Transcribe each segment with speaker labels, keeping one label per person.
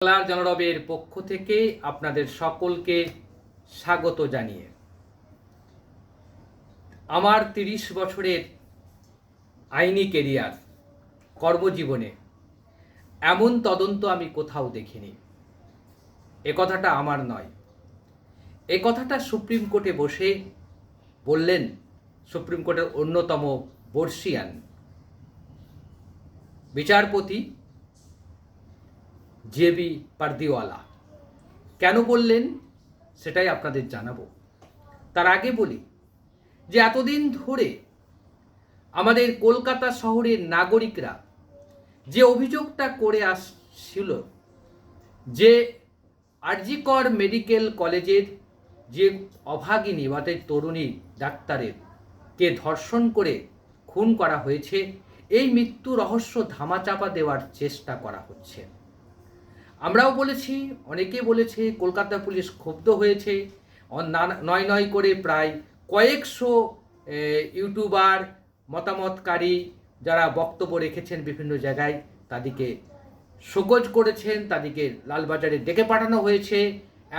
Speaker 1: বাংলার জনরবের পক্ষ থেকে আপনাদের সকলকে স্বাগত জানিয়ে। আমার তিরিশ বছরের আইনি কেরিয়ার, কর্মজীবনে এমন তদন্ত আমি কোথাও দেখিনি। এ কথাটা আমার নয়। এ কথাটা সুপ্রিম কোর্টে বসে বললেন সুপ্রিম কোর্টের অন্যতম বর্ষিয়ান বিচারপতি জেবি পারদিওয়ালা। কেন বললেন? সেটাই আপনাদের জানাব। তার আগে বলি যে এতদিন ধরে আমাদের কলকাতা শহরের নাগরিকরা যে অভিযোগটা করে আসছিল যে আরজিকর মেডিকেল কলেজের যে অভাগিনী বা তরুণী ডাক্তারের কে ধর্ষণ করে খুন করা হয়েছে, এই মৃত্যু রহস্য ধামাচাপা দেওয়ার চেষ্টা করা হচ্ছে। আমরাও বলেছি, অনেকে বলেছে কলকাতা পুলিশ ক্ষুব্ধ হয়েছে। নয় নয় করে প্রায় কয়েকশো ইউটিউবার, মতামতকারী যারা বক্তব্য রেখেছেন বিভিন্ন জায়গায়, তাদেরকে শোকজ করেছেন, তাদেরকে লালবাজারে ডেকে পাঠানো হয়েছে।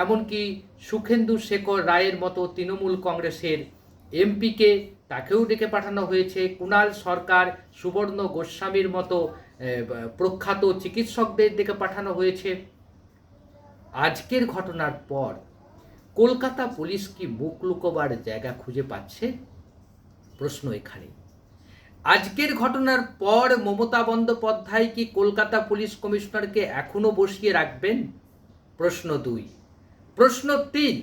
Speaker 1: এমনকি সুখেন্দু শেখর রায়ের মতো তৃণমূল কংগ্রেসের এমপিকে তাকেও ডেকে পাঠানো হয়েছে। কুণাল সরকার, সুবর্ণ গোস্বামীর মতো প্রখ্যাত চিকিৎসকদের ডেকে পাঠানো হয়েছে। আজকের ঘটনার পর কলকাতা পুলিশ কি মুখ লুকোবার জায়গা খুঁজে পাচ্ছে? প্রশ্ন এখানে আজকের ঘটনার পর মমতা বন্দ্যোপাধ্যায় কি কলকাতা পুলিশ কমিশনারকে এখনও বসিয়ে রাখবেন? প্রশ্ন দুই। প্রশ্ন তিন,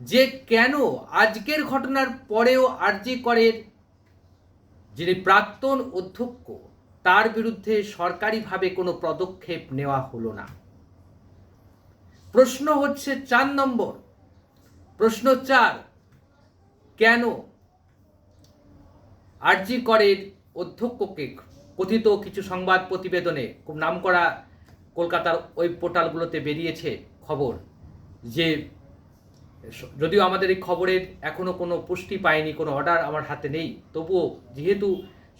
Speaker 1: যে কেন আজকের ঘটনার পরেও আরজি করের যিনি প্রাক্তন অধ্যক্ষ তার বিরুদ্ধে সরকারিভাবে কোনো পদক্ষেপ নেওয়া হলো না। প্রশ্ন হচ্ছে চার নম্বর। প্রশ্ন চার, কেন আরজি করের অধ্যক্ষকে কথিত কিছু সংবাদ প্রতিবেদনে খুব নামকরা কলকাতার ওই পোর্টালগুলোতে বেরিয়েছে খবর যে যদিও আমাদের এই খবরের এখনও কোনো পুষ্টি পায়নি, কোনো অর্ডার আমার হাতে নেই, তবুও যেহেতু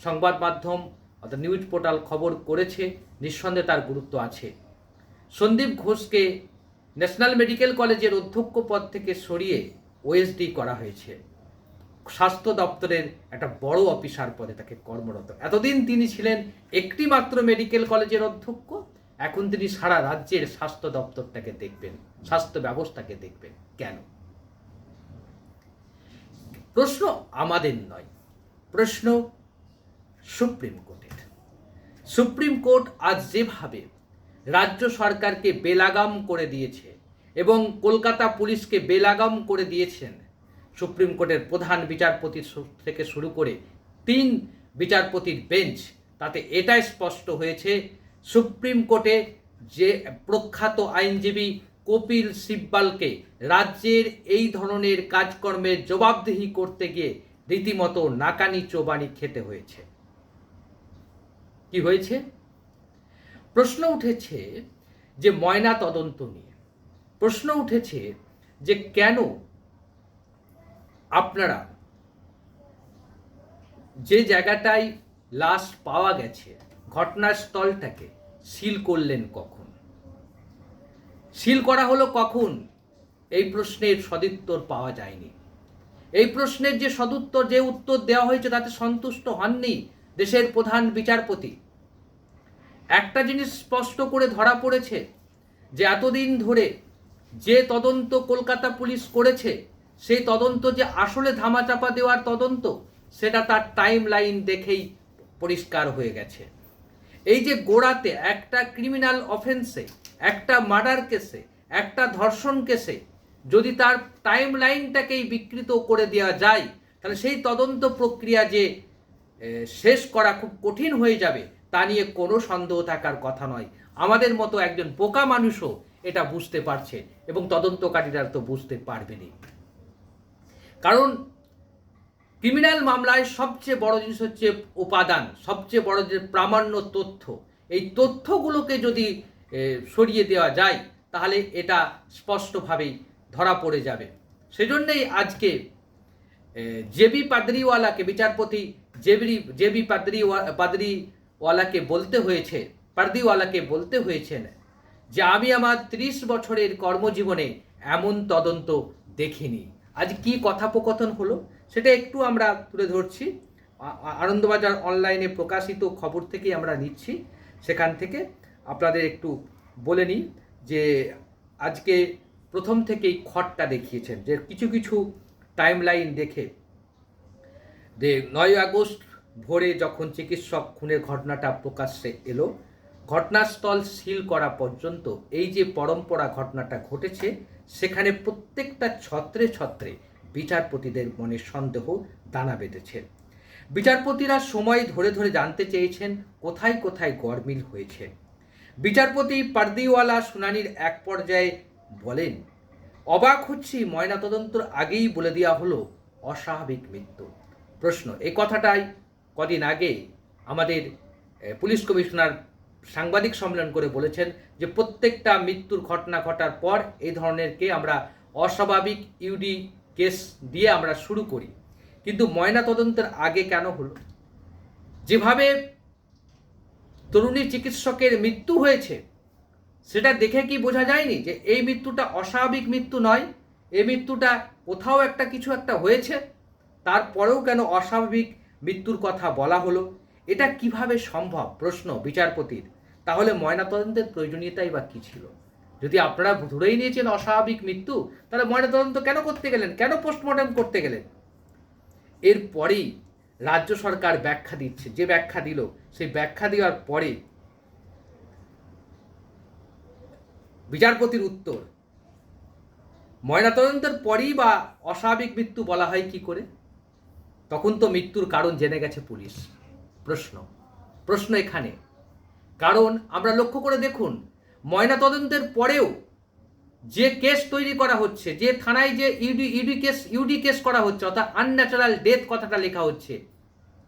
Speaker 1: সংবাদ মাধ্যম অর্থাৎ নিউজ পোর্টাল খবর করেছে, নিঃসন্দেহে তার গুরুত্ব আছে। সন্দীপ ঘোষকে ন্যাশনাল মেডিকেল কলেজের অধ্যক্ষ পদ থেকে সরিয়ে ওএসডি করা হয়েছে। স্বাস্থ্য দপ্তরের একটা বড় অফিসার পদে তাকে কর্মরত। এতদিন তিনি ছিলেন একটি মাত্র মেডিকেল কলেজের অধ্যক্ষ, এখন তিনি সারা রাজ্যের স্বাস্থ্য দপ্তরটাকে দেখবেন, স্বাস্থ্য ব্যবস্থাকে দেখবেন। কেন? প্রশ্ন আমাদের নয়, প্রশ্ন সুপ্রিম কোর্টের। সুপ্রিম কোর্ট আজ যেভাবে রাজ্য সরকারকে বেলাগাম করে দিয়েছে এবং কলকাতা পুলিশকে বেলাগাম করে দিয়েছেন, সুপ্রিম কোর্টের প্রধান বিচারপতি থেকে শুরু করে তিন বিচারপতির বেঞ্চ, তাতে এটাই স্পষ্ট হয়েছে, সুপ্রিম কোর্টে যে প্রখ্যাত আইনজীবী কপিল সিব্বালকে রাজ্যের এই ধরনের কাজকর্মের জবাবদিহি করতে গিয়ে রীতিমতো নাকানি চোবানি খেতে হয়েছে। কি হয়েছে? প্রশ্ন উঠেছে যে ময়না তদন্ত নিয়ে। প্রশ্ন উঠেছে যে কেন আপনারা যে জায়গাটায় লাশ পাওয়া গেছে, ঘটনাস্থলটাকে সিল করলেন কখন? সিল করা হলো কখন? এই প্রশ্নের সদুত্তর পাওয়া যায়নি। এই প্রশ্নের যে সদুত্তর, যে উত্তর দেওয়া হয়েছে তাতে সন্তুষ্ট হননি দেশের প্রধান বিচারপতি। একটা জিনিস স্পষ্ট করে ধরা পড়েছে যে এতদিন ধরে যে তদন্ত কলকাতা পুলিশ করেছে, সেই তদন্ত যে আসলে ধামাচাপা দেওয়ার তদন্ত, সেটা তার টাইম লাইন দেখেই পরিষ্কার হয়ে গেছে। এই যে গোড়াতে একটা ক্রিমিনাল অফেন্সে একটা মার্ডার কেসে একটা ধর্ষণ কেসে যদি তার টাইম লাইনটাকেই বিকৃত করে দেওয়া যায়, তাহলে সেই তদন্ত প্রক্রিয়া যে শেষ করা খুব কঠিন হয়ে যাবে। তা নিয়ে কোনো সন্দেহ থাকার কথা নয়। আমাদের মতো একজন পোকা মানুষও এটা বুঝতে পারছে এবং তদন্তকারীরা তো বুঝতে পারবেনই। কারণ ক্রিমিনাল মামলায় সবচেয়ে বড় জিনিস হচ্ছে উপাদান, সবচেয়ে বড় যে প্রামাণ্য তথ্য। এই তথ্যগুলোকে যদি সরিয়ে দেওয়া যায়, তাহলে এটা স্পষ্টভাবেই ধরা পড়ে যাবে। সেজন্যই আজকে জেবি পাদরিওয়ালাকে বিচারপতি জেবি জেবি পাদরি পাদরিওয়ালাকে বলতে হয়েছে, পারদিওয়ালাকে বলতে হয়েছে যে আমি আমার ত্রিশ বছরের কর্মজীবনে এমন তদন্ত দেখিনি। আজ কি কথোপকথন হলো? সেটা একটু আমরা তুলে ধরছি। আনন্দবাজার অনলাইনে প্রকাশিত খবর থেকেই আমরা নিচ্ছি। সেখান থেকে আপনাদের একটু বলে নিই যে আজকে প্রথম থেকেই খটটা দেখিয়েছেন, যে কিছু কিছু টাইম লাইন দেখে। যে নয় আগস্ট ভোরে যখন চিকিৎসক খুনের ঘটনাটা প্রকাশ্যে এলো, ঘটনাস্থল সিল করা পর্যন্ত এই যে পরম্পরা ঘটনাটা ঘটেছে, সেখানে প্রত্যেকটা ছত্রে ছত্রে বিচারপতিদের মনে সন্দেহ দানা বেঁধেছে। বিচারপতিরা সময় ধরে ধরে জানতে চেয়েছেন কোথায় কোথায় গরমিল হয়েছে। বিচারপতি পার্দিওয়ালা শুনানির এক পর্যায়ে বলেন, অবাক হচ্ছি, ময়নাতদন্তর আগেই বলে দেওয়া হলো, অস্বাভাবিক মৃত্যু। প্রশ্ন এই কথাটাই কদিন আগে আমাদের পুলিশ কমিশনার সাংবাদিক সম্মেলন করে বলেছেন যে প্রত্যেকটা মৃত্যুর ঘটনা ঘটার পর এই ধরনেরকে আমরা অস্বাভাবিক ইউডি কেস দিয়ে আমরা শুরু করি। কিন্তু ময়না তদন্তের আগে কেন হলো? যেভাবে তরুণী চিকিৎসকের মৃত্যু হয়েছে, সেটা দেখে কি বোঝা যায়নি যে এই মৃত্যুটা অস্বাভাবিক মৃত্যু নয়, এই মৃত্যুটা কোথাও একটা কিছু একটা হয়েছে, তারপরেও কেন অস্বাভাবিক মৃত্যুর কথা বলা হলো। এটা কীভাবে সম্ভব? প্রশ্ন বিচারপতির। তাহলে ময়নাতদন্তের প্রয়োজনীয়তাই বা কী ছিল? যদি আপনারা ধরেই নিয়েছেন অস্বাভাবিক মৃত্যু, তাহলে ময়নাতদন্ত কেন করতে গেলেন? কেন পোস্টমর্টম করতে গেলেন? এরপরেই রাজ্য সরকার ব্যাখ্যা দিচ্ছে। যে ব্যাখ্যা দিল, সেই ব্যাখ্যা দেওয়ার পরে বিচারপতির উত্তর, ময়নাতদন্তের পরেই বা অস্বাভাবিক মৃত্যু বলা হয় কি করে? তখন তো মৃত্যুর কারণ জেনে গেছে পুলিশ। প্রশ্ন। প্রশ্ন এখানে। কারণ আমরা লক্ষ্য করে দেখুন, ময়নাতদন্তের পরেও যে কেস তৈরি করা হচ্ছে, যে থানায় যে UD UD case UD case করা হচ্ছে, অর্থাৎ আনন্যাচারাল ডেথ কথাটা লেখা হচ্ছে,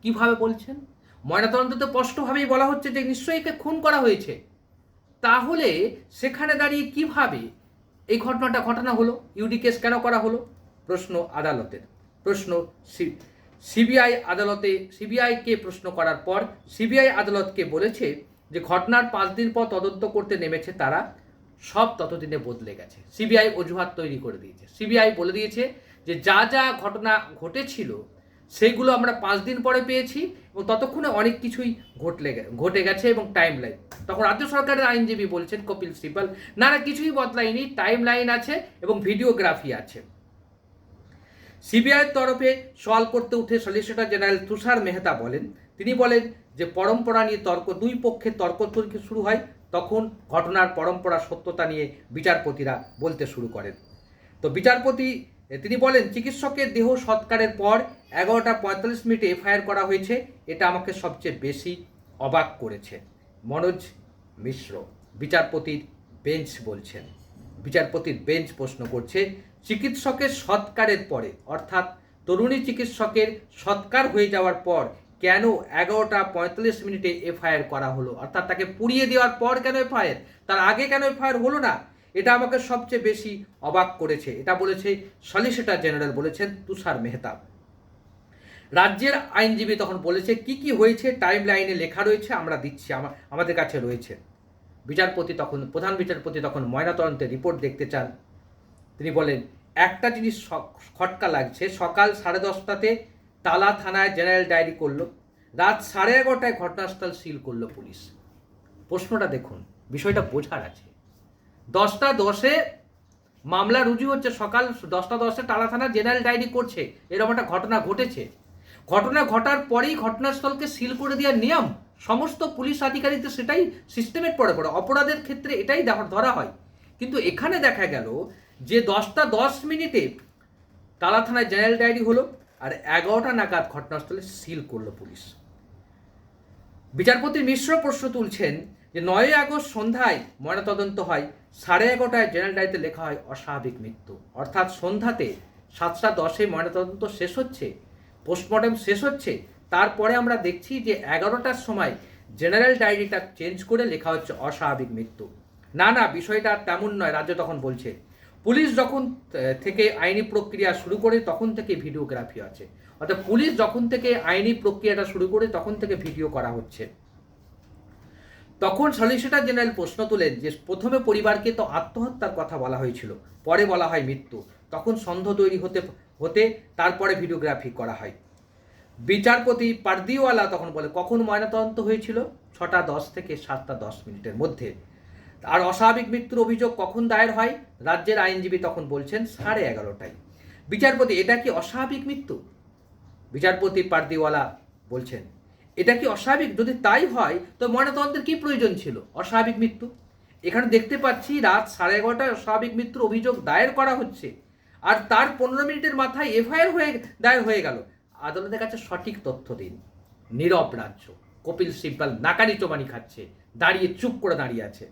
Speaker 1: কীভাবে বলছেন? ময়নাতদন্ততে স্পষ্টভাবেই বলা হচ্ছে যে নিশ্চয়ই একে খুন করা হয়েছে। তাহলে সেখানে দাঁড়িয়ে কীভাবে এই ঘটনাটা, ঘটনা হলো? ইউডি কেস কেন করা হলো? প্রশ্ন আদালতের। প্রশ্ন সিবিআই আদালতে সিবিআইকে প্রশ্ন করার পর সিবিআই আদালতকে বলেছে যে ঘটনার পাঁচ দিন পর তদন্ত করতে নেমেছে তারা। সব ততদিনে বদলে গেছে। সিবিআই অজুহাত তৈরি করে দিয়েছে। সিবিআই বলে দিয়েছে যে যা যা ঘটনা ঘটেছিল সেইগুলো আমরা পাঁচ দিন পরে পেয়েছি এবং ততক্ষণে অনেক কিছুই ঘটলে ঘটে গেছে এবং টাইম লাইন তখন রাজ্য সরকারের আইনজীবী বলছেন কপিল সিবাল না না, কিছুই বদলায়নি। টাইম লাইন আছে এবং ভিডিওগ্রাফি আছে। সিবিআইয়ের তরফে সওয়াল করতে উঠে সলিসিটর জেনারেল তুষার মেহতা বলেন, তিনি বলেন যে পরম্পরা নিয়ে তর্ক, দুই পক্ষের তর্ক তর্কি শুরু হয়, তখন ঘটনার পরম্পরা, সত্যতা নিয়ে বিচারপতিরা বলতে শুরু করেন। তো বিচারপতি, তিনি বলেন, চিকিৎসকের দেহ সৎকারের পর এগারোটা পঁয়তাল্লিশ মিনিটে এফআইআর করা হয়েছে। এটা আমাকে সবচেয়ে বেশি অবাক করেছে। মনোজ মিশ্র, বিচারপতির বেঞ্চ বলছেন। বিচারপতির বেঞ্চ প্রশ্ন করছে, চিকিৎসকের সৎকারের পরে, অর্থাৎ তরুণী চিকিৎসকের সৎকার হয়ে যাওয়ার পর কেন এগারোটা পঁয়তাল্লিশ মিনিটে এফআইআর করা হলো? অর্থাৎ তাকে পুড়িয়ে দেওয়ার পর কেন এফআইআর? তার আগে কেন এফআইআর হলো না? এটা আমাকে সবচেয়ে বেশি অবাক করেছে। এটা বলেছে সলিসিটর জেনারেল বলেছেন তুষার মেহতাব রাজ্যের আইনজীবী তখন বলেছে, কি কি হয়েছে? টাইম লাইনে লেখা রয়েছে, আমরা দিচ্ছি আমাদের কাছে রয়েছে। বিচারপতি তখন, প্রধান বিচারপতি তখন ময়নাতদন্তের রিপোর্ট দেখতে চান। তিনি বলেন, একটা জিনিস খটকা লাগছে, সকাল সাড়ে দশটাতে তালা থানায় জেনারেল ডায়েরি করল, রাত সাড়ে এগারোটায় ঘটনাস্থল সিল করল পুলিশ। প্রশ্নটা দেখুন, বিষয়টা বোঝার আছে। দশটা দশে মামলা রুজু হচ্ছে, সকাল দশটা দশে তালা থানা জেনারেল ডায়েরি করছে, এরকম একটা ঘটনা ঘটেছে। ঘটনা ঘটার পরেই ঘটনাস্থলকে সিল করে দেওয়ার নিয়ম সমস্ত পুলিশ আধিকারিকদের সেটাই সিস্টেমের পরে পড়ে অপরাধের ক্ষেত্রে এটাই ধরা হয়। কিন্তু এখানে দেখা গেল যে দশটা দশ মিনিটে তালা থানায় জেনারেল ডায়েরি হলো আর এগারোটা নাগাদ ঘটনাস্থলে সিল করল পুলিশ। বিচারপতি মিশ্র প্রশ্ন তুলছেন যে নয় আগস্ট সন্ধ্যায় ময়নাতদন্ত হয়, সাড়ে এগারোটায় জেনারেল ডায়েরিতে লেখা হয় অস্বাভাবিক মৃত্যু। অর্থাৎ সন্ধ্যাতে সাতটা দশে ময়নাতদন্ত শেষ হচ্ছে, পোস্টমর্টম শেষ হচ্ছে তারপরে আমরা দেখছি যে এগারোটার সময় জেনারেল ডায়েরিটা চেঞ্জ করে লেখা হচ্ছে অস্বাভাবিক মৃত্যু। না না, বিষয়টা তেমন নয়, রাজ্য তখন বলছে। পুলিশ যখন থেকে আইনি প্রক্রিয়া শুরু করে তখন থেকে ভিডিওগ্রাফি আছে। অর্থাৎ পুলিশ যখন থেকে আইনি প্রক্রিয়াটা শুরু করে তখন থেকে ভিডিও করা হচ্ছে। তখন সলিসিটার জেনারেল প্রশ্ন তোলেন যে, প্রথমে পরিবারকে তো আত্মহত্যার কথা বলা হয়েছিল, পরে বলা হয় মৃত্যু। তখন সন্দেহ তৈরি হতে হতে তারপরে ভিডিওগ্রাফি করা হয়। বিচারপতি পারদিওয়ালা তখন বলে, কখন ময়নাতদন্ত হয়েছিল? ছটা দশ থেকে সাতটা দশ মিনিটের মধ্যে। আর অস্বাভাবিক মৃত্যুর অভিযোগ কখন দায়ের হয়? রাজ্যের আইনজীবী তখন বলছেন, সাড়ে এগারোটায়। বিচারপতি, এটা কি অস্বাভাবিক মৃত্যু? বিচারপতি পারদিওয়ালা বলছেন, এটা কি অস্বাভাবিক? যদি তাই হয়, তো ময়নাতদন্তের কি প্রয়োজন ছিল? অস্বাভাবিক মৃত্যু? এখানে দেখতে পাচ্ছি রাত সাড়ে এগারোটায় অস্বাভাবিক মৃত্যুর অভিযোগ দায়ের করা হচ্ছে। আর তার পনেরো মিনিটের মাথায় এফআইআর হয়ে, দায়ের হয়ে গেল। আদালতের কাছে সঠিক তথ্য দিন। নীরব রাজ্য, কপিল সিব্বাল নাকানি চোমানি খাচ্ছে, দাঁড়িয়ে চুপ করে দাঁড়িয়ে আছে।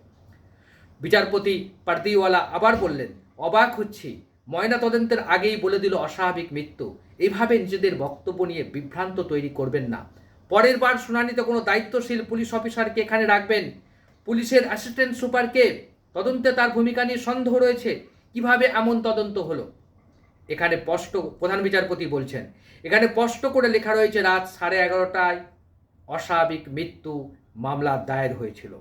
Speaker 1: বিচারপতি পার্দিওয়ালা আবার বললেন, অবাক হচ্ছি ময়না তদন্তের আগেই বলে দিল অস্বাভাবিক মৃত্যু। এভাবে নিজেদের বক্তব্য নিয়ে বিভ্রান্ত তৈরি করবেন না। পরের বার শুনানিতে কোনো দায়িত্বশীল পুলিশ অফিসারকে এখানে রাখবেন। পুলিশের অ্যাসিস্ট্যান্ট সুপারকে, তদন্তে তার ভূমিকা নিয়ে সন্দেহ রয়েছে। কীভাবে এমন তদন্ত হলো? এখানে স্পষ্ট প্রধান বিচারপতি বলছেন। এখানে স্পষ্ট করে লেখা রয়েছে, রাত সাড়ে এগারোটায় অস্বাভাবিক মৃত্যু মামলা দায়ের হয়েছিল।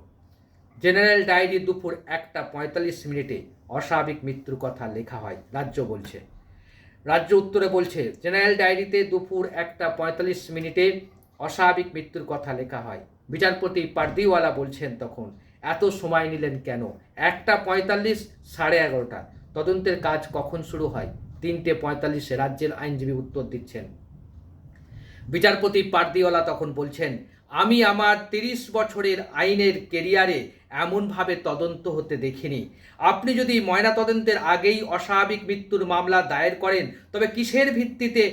Speaker 1: জেনারেল ডায়েরি দুপুর একটা পঁয়তাল্লিশ মিনিটে অস্বাভাবিক মৃত্যুর কথা লেখা হয়, রাজ্য বলছে। রাজ্য উত্তরে বলছে, জেনারেল ডায়েরিতে দুপুর একটা পঁয়তাল্লিশ মিনিটে অস্বাভাবিক মৃত্যুর কথা লেখা হয়। বিচারপতি পারদিওয়ালা বলছেন তখন, এত সময় নিলেন কেন? একটা পঁয়তাল্লিশ সাড়ে এগারোটা, তদন্তের কাজ কখন শুরু হয়? তিনটে পঁয়তাল্লিশে রাজ্যের আইনজীবী উত্তর দিচ্ছেন। বিচারপতি পার্দিওয়ালা তখন বলছেন, আমি আমার তিরিশ বছরের আইনের কেরিয়ারে এমনভাবে তদন্ত হতে দেখিনি। আপনি যদি ময়নাতদন্তের আগেই অস্বাভাবিক মৃত্যুর মামলা দায়ের করেন, তবে কিসের ভিত্তিতে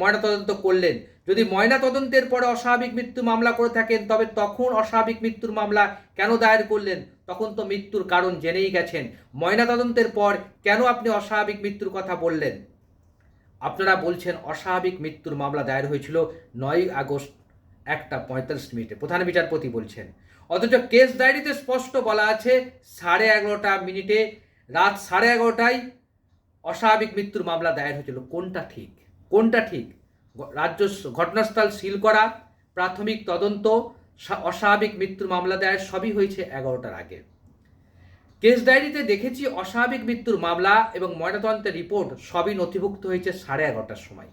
Speaker 1: ময়নাতদন্ত করলেন? যদি ময়না তদন্তের পরে অস্বাভাবিক মৃত্যু মামলা করে থাকেন, তবে তখন অস্বাভাবিক মৃত্যুর মামলা কেন দায়ের করলেন? তখন তো মৃত্যুর কারণ জেনেই গেছেন। ময়না তদন্তের পর কেন আপনি অস্বাভাবিক মৃত্যুর কথা বললেন? আপনারা বলছেন অস্বাভাবিক মৃত্যুর মামলা দায়ের হয়েছিল নয় আগস্ট, একটা পঁয়তাল্লিশ মিনিটে। প্রধান বিচারপতি বলছেন, অথচ কেস ডায়েরিতে স্পষ্ট বলা আছে সাড়ে এগারোটা মিনিটে, রাত সাড়ে এগারোটায় অস্বাভাবিক মৃত্যুর মামলা দায়ের হয়েছিল। কোনটা ঠিক? কোনটা ঠিক? রাজ্য ঘটনাস্থল সিল করা, প্রাথমিক তদন্ত অস্বাভাবিক মৃত্যুর মামলা দায়ের সবই হয়েছে এগারোটার আগে। কেস ডায়েরিতে দেখেছি অস্বাভাবিক মৃত্যুর মামলা এবং ময়নাতদন্তের রিপোর্ট সবই নথিভুক্ত হয়েছে সাড়ে এগারোটার সময়।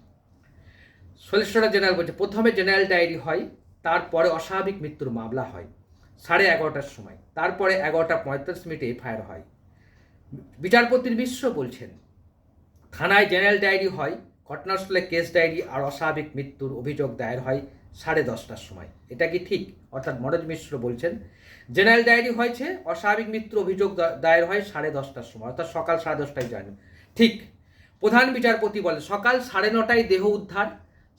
Speaker 1: সলিসিটর জেনারেল বলছে, প্রথমে জেনারেল ডায়েরি হয়, তারপরে অস্বাভাবিক মৃত্যুর মামলা হয়, সাড়ে এগারোটার সময়। তারপরে এগারোটা পঁয়তাল্লিশ মিনিটে এফআইআর হয়। বিচারপতির মিশ্র বলছেন, থানায় জেনারেল ডায়েরি হয় ঘটনাস্থলে কেস ডায়েরি আর অস্বাভাবিক মৃত্যুর অভিযোগ দায়ের হয় সাড়ে দশটার সময়। এটা কি ঠিক? অর্থাৎ মনোজ মিশ্র বলছেন জেনারেল ডায়েরি হয়েছে, অস্বাভাবিক মৃত্যুর অভিযোগ দায়ের হয় সাড়ে দশটার সময়, অর্থাৎ সকাল সাড়ে দশটায় জানি ঠিক, প্রধান বিচারপতি বলে সকাল সাড়ে নটায় দেহ উদ্ধার,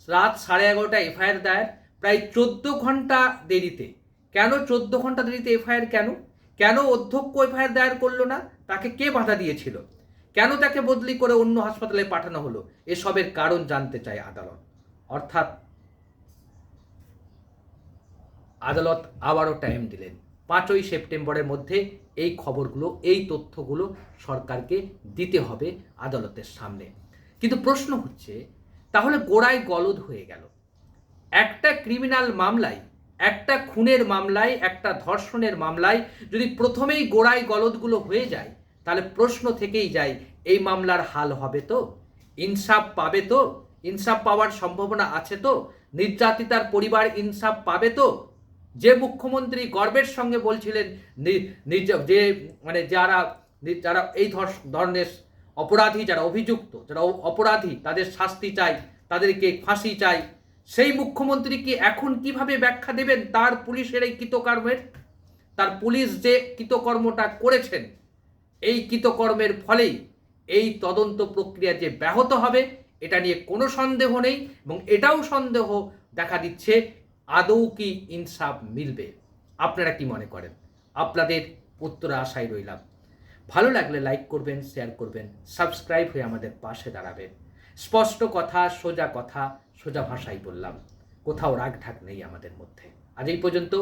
Speaker 1: রাত সাড়ে এগারোটায় এফআইআর দায়ের, প্রায় চোদ্দ ঘণ্টা দেরিতে। কেন চোদ্দ ঘণ্টা দেরিতে এফআইআর কেন? কেন অধ্যক্ষ এফআইআর দায়ের করল না? তাকে কে বাধা দিয়েছিল? কেন তাকে বদলি করে অন্য হাসপাতালে পাঠানো হলো? এসবের কারণ জানতে চায় আদালত। অর্থাৎ আদালত আবারও টাইম দিলেন। পাঁচই সেপ্টেম্বরের মধ্যে এই খবরগুলো, এই তথ্যগুলো সরকারকে দিতে হবে আদালতের সামনে। কিন্তু প্রশ্ন হচ্ছে, তাহলে গোড়ায় গলদ হয়ে গেল। একটা ক্রিমিনাল মামলায়, একটা খুনের মামলায়, একটা ধর্ষণের মামলায় যদি প্রথমেই গোড়ায় গলদগুলো হয়ে যায় তাহলে প্রশ্ন থেকেই যায়, এই মামলার হাল হবে তো? ইনসাফ পাবে তো? ইনসাফ পাওয়ার সম্ভাবনা আছে তো? নির্যাতিতার পরিবার ইনসাফ পাবে তো? যে মুখ্যমন্ত্রী গর্বের সঙ্গে বলছিলেন যে মানে যারা যারা এই ধর- ধরনের অপরাধী, যারা অভিযুক্ত, যারা অপরাধী, তাদের শাস্তি চাই, তাদেরকে ফাঁসি চাই, সেই মুখ্যমন্ত্রী কি এখন কীভাবে ব্যাখ্যা দেবেন? তার পুলিশের এই কৃতকর্মের? তার পুলিশ যে কৃতকর্মটা করেছেন এই কৃতকর্মের ফলেই এই তদন্ত প্রক্রিয়া যে ব্যাহত হবে, এটা নিয়ে কোনো সন্দেহ নেই এবং এটাও সন্দেহ দেখা দিচ্ছে, আদৌ কি ইনসাফ মিলবে? আপনারা কি মনে করেন? আপনাদের উত্তর আশায় রইলাম। ভালো লাগলে লাইক করবেন, শেয়ার করবেন, সাবস্ক্রাইব হয়ে আমাদের পাশে দাঁড়াবেন। স্পষ্ট কথা, সোজা কথা, সোজা ভাষায় বললাম। কোথাও রাগ ঢাক নেই আমাদের মধ্যে। আজ এই পর্যন্ত